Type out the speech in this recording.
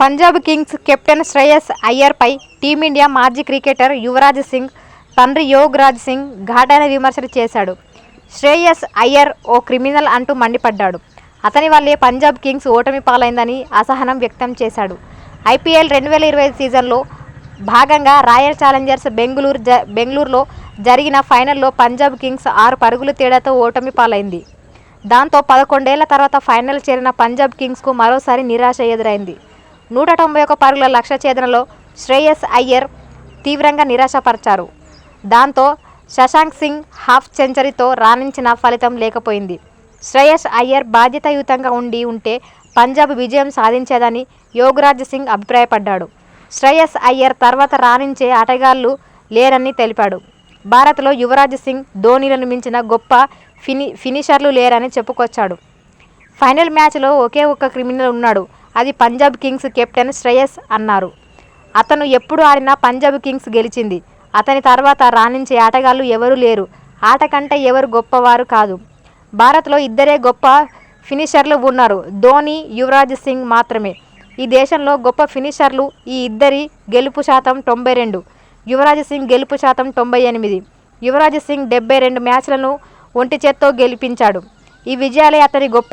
Punjab Kings captain Shreyas అయ్యర్పై team India మాజీ cricketer Yuvraj Singh తండ్రి యోగరాజ్ సింగ్ ఘాటైన విమర్శలు చేశాడు. శ్రేయస్ అయ్యర్ ఓ క్రిమినల్ అంటూ మండిపడ్డాడు. అతని వల్లే పంజాబ్ కింగ్స్ ఓటమి పాలైందని అసహనం వ్యక్తం చేశాడు. ఐపీఎల్ రెండు వేల ఇరవై సీజన్లో భాగంగా రాయల్ ఛాలెంజర్స్ బెంగళూరు జ బెంగళూరులో జరిగిన ఫైనల్లో పంజాబ్ కింగ్స్ ఆరు పరుగుల తేడాతో ఓటమి పాలైంది. దాంతో పదకొండేళ్ళ తర్వాత ఫైనల్ చేరిన పంజాబ్ కింగ్స్కు మరోసారి నిరాశ ఎదురైంది. నూట తొంభై ఒక పరుగుల లక్ష్య ఛేదనలో శ్రేయస్ అయ్యర్ తీవ్రంగా నిరాశపరిచారు. దాంతో శశాంక్ సింగ్ హాఫ్ సెంచరీతో రాణించిన ఫలితం లేకపోయింది. శ్రేయస్ అయ్యర్ బాధ్యతాయుతంగా ఉండి ఉంటే పంజాబ్ విజయం సాధించేదని యోగరాజ్ సింగ్ అభిప్రాయపడ్డాడు. శ్రేయస్ అయ్యర్ తర్వాత రాణించే ఆటగాళ్ళు లేరని తెలిపాడు. భారత్లో యువరాజ్ సింగ్ ధోనీలను మించిన గొప్ప ఫిని ఫినిషర్లు లేరని చెప్పుకొచ్చాడు. ఫైనల్ మ్యాచ్లో ఒకే ఒక్క క్రిమినల్ ఉన్నాడు. అది పంజాబ్ కింగ్స్ కెప్టెన్ శ్రేయస్ అన్నారు. అతను ఎప్పుడు ఆడినా పంజాబ్ కింగ్స్ గెలిచింది. అతని తర్వాత రాణించే ఆటగాళ్ళు ఎవరూ లేరు. ఆట కంటే ఎవరు గొప్పవారు కాదు. భారత్లో ఇద్దరే గొప్ప ఫినిషర్లు ఉన్నారు. ధోని యువరాజ్ సింగ్ మాత్రమే. ఈ దేశంలో గొప్ప ఫినిషర్లు ఈ ఇద్దరి గెలుపు శాతం తొంభై రెండు. యువరాజ్ సింగ్ గెలుపు శాతం తొంభై ఎనిమిది. యువరాజ్ సింగ్ డెబ్బై రెండు మ్యాచ్లను ఒంటి చేత్తో గెలిపించాడు. ఈ విజయాలే అతని గొప్ప